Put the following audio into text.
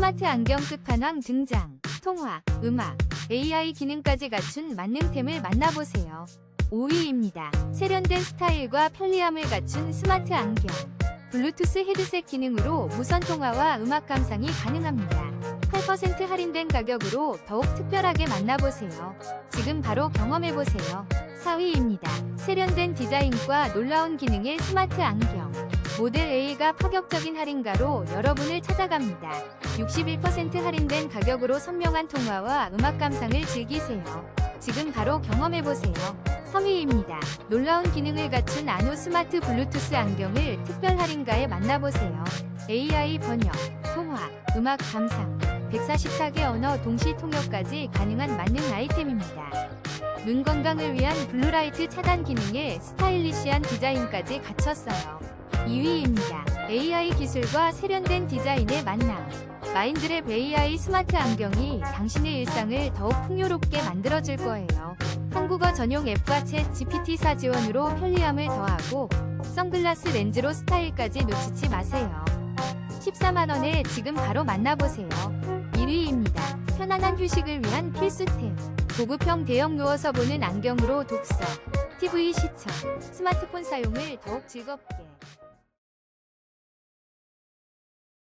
스마트 안경 끝판왕 등장. 통화, 음악, AI 기능까지 갖춘 만능템을 만나보세요. 5위입니다. 세련된 스타일과 편리함을 갖춘 스마트 안경. 블루투스 헤드셋 기능으로 무선 통화와 음악 감상이 가능합니다. 8% 할인된 가격으로 더욱 특별하게 만나보세요. 지금 바로 경험해보세요. 4위입니다. 세련된 디자인과 놀라운 기능의 스마트 안경. 모델 A가 파격적인 할인가로 여러분을 찾아갑니다. 61% 할인된 가격으로 선명한 통화와 음악 감상을 즐기세요. 지금 바로 경험해보세요. 3위입니다. 놀라운 기능을 갖춘 아노 스마트 블루투스 안경을 특별 할인가에 만나보세요. AI 번역, 통화, 음악 감상, 144개 언어 동시 통역까지 가능한 만능 아이템입니다. 눈 건강을 위한 블루라이트 차단 기능에 스타일리시한 디자인까지 갖췄어요. 2위입니다. AI 기술과 세련된 디자인의 만남. 마인드랩 AI 스마트 안경이 당신의 일상을 더욱 풍요롭게 만들어줄 거예요. 한국어 전용 앱과 챗 GPT4 지원으로 편리함을 더하고 선글라스 렌즈로 스타일까지 놓치지 마세요. 14만원에 지금 바로 만나보세요. 1위입니다. 편안한 휴식을 위한 필수템. 고급형 대형 누워서 보는 안경으로 독서, TV 시청, 스마트폰 사용을 더욱 즐겁게.